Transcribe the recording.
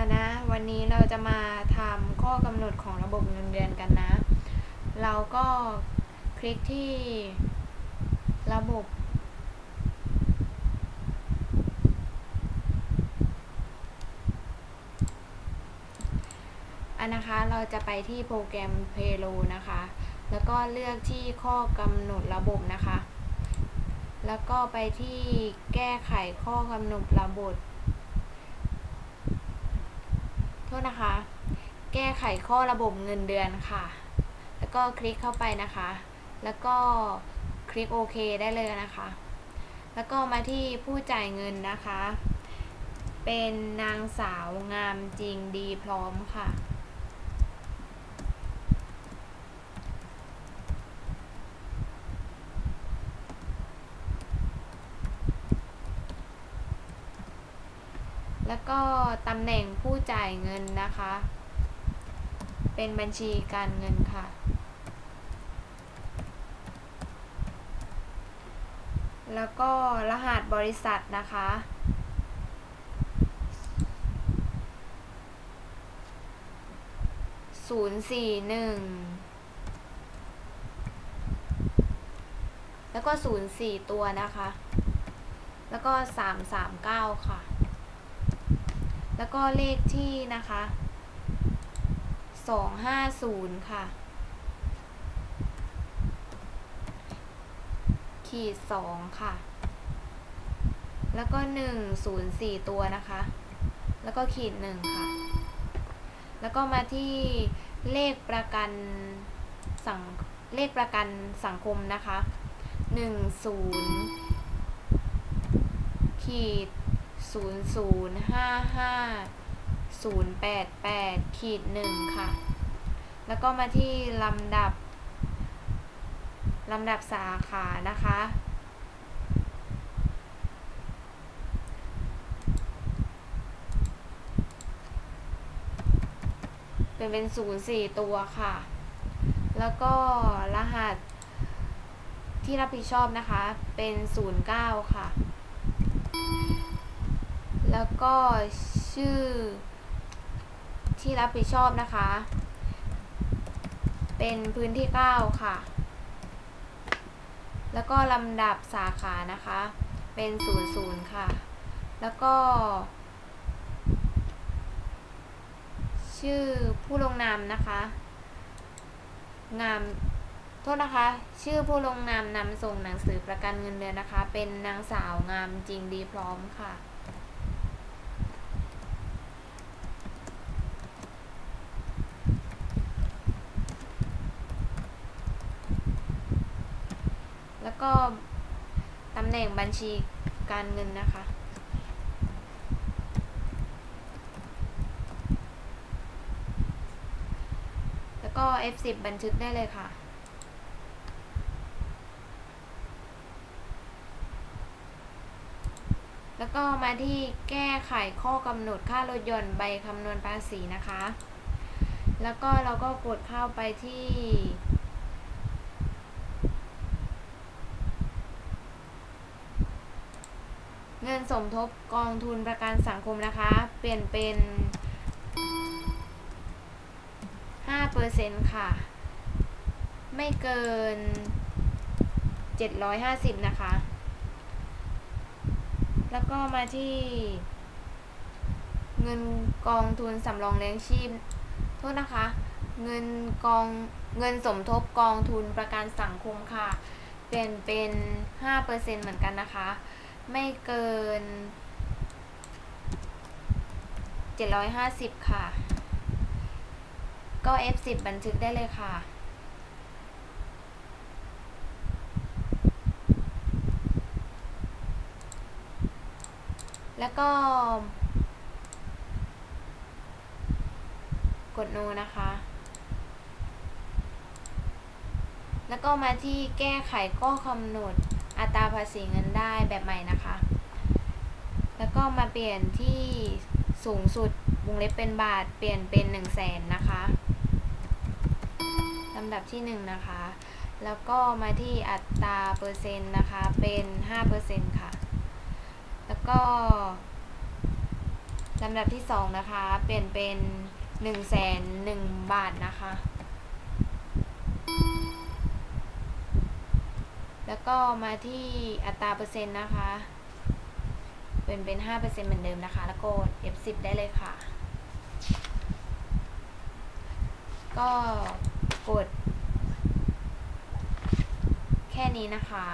อะนะ วันนี้เราจะมาทำข้อกำหนดของระบบเงินเดือนกันนะ เราก็คลิกที่ระบบ อันนะคะเราจะไปที่โปรแกรม Payroll นะคะ แล้วก็เลือกที่ข้อกำหนดระบบนะคะ แล้วก็ไปที่แก้ไขข้อกำหนดระบบ โทษ นะคะ แก้ไขข้อระบบเงินเดือนค่ะ แล้วก็คลิกเข้าไปนะคะ แล้วก็คลิกโอเคได้เลยนะคะ แล้วก็มาที่ผู้จ่ายเงินนะคะ เป็นนางสาวงามจริงดีพร้อมค่ะ แล้วก็ตำแหน่งผู้จ่ายเงินนะคะ เป็นบัญชีการเงินค่ะ แล้วก็รหัสบริษัทนะคะ ศูนย์สี่หนึ่ง แล้วก็ศูนย์สี่ตัวนะคะ แล้วก็สามสามเก้าค่ะ แล้วก็เลขที่นะคะสองห้าศูนย์ค่ะ ขีดสองค่ะ แล้วก็หนึ่งศูนย์สี่ตัวนะคะ แล้วก็ขีดหนึ่งค่ะ แล้วก็มาที่เลขประกันสังเลขประกันสังคมนะคะหนึ่งศูนย์ขีด ศูนย์ศูนย์ห้าห้าศูนย์แปดแปดขีดหนึ่งค่ะ แล้วก็มาที่ลำดับลำดับสาขานะคะ เป็นเป็นศูนย์สี่ตัวค่ะ แล้วก็รหัสที่รับผิดชอบนะคะเป็นศูนย์เก้าค่ะ แล้วก็ชื่อที่รับผิดชอบนะคะ เป็นพื้นที่เก้าค่ะ แล้วก็ลำดับสาขานะคะ เป็นศูนย์ศูนย์ค่ะ แล้วก็ ชื่อผู้ลงนามนะคะ งาม โทษนะคะ ชื่อผู้ลงนามนำส่งหนังสือประกันเงินเดือนนะคะ เป็นนางสาวงามจริงดีพร้อมค่ะ ก็ตำแหน่งบัญชีการเงินนะคะ แล้วก็ F10 บันทึกได้เลยค่ะแล้วก็มาที่แก้ไขข้อกำหนดค่ารถยนต์ใบคำนวณภาษีนะคะ แล้วก็เราก็กดเข้าไปที่ งินสมทบกองทุนประกันสังคมนะคะ เปลี่ยนเป็น5%ค่ะ ไม่เกิน 750 นะคะ แล้วก็มาที่ เงินกองทุนสำรองเลี้ยงชีพ โทษนะคะ เงินกองเงินสมทบกองทุนประกันสังคมค่ะ เปลี่ยนเป็น 5%เหมือนกันนะคะ ไม่เกิน 750 ค่ะ ก็ F10 บันทึกได้เลยค่ะแล้วก็ กดโนนะคะ แล้วก็มาที่แก้ไขข้อกำหนด อัตราภาษีเงินได้แบบใหม่นะคะ แล้วก็มาเปลี่ยนที่สูงสุดวงเล็บเป็นบาท เปลี่ยนเป็น 1 0 0 0 0แสนนะคะลำดับที่ 1 นะคะ แล้วก็มาที่อัตราเปอร์เซ็นต์นะคะ เป็น5%ค่ะ แล้วก็ลำดับที่สองนะคะ เปลี่ยนเป็นหนึ่งแสนหนึ่งบาทนะคะ แล้วก็มาที่อัตราเปอร์เซ็นต์นะคะ เป็นเป็นห้าเปอร์เซ็นต์เหมือนเดิมนะคะ แล้วกด F10 ได้เลยค่ะ ก็กด แค่นี้นะคะ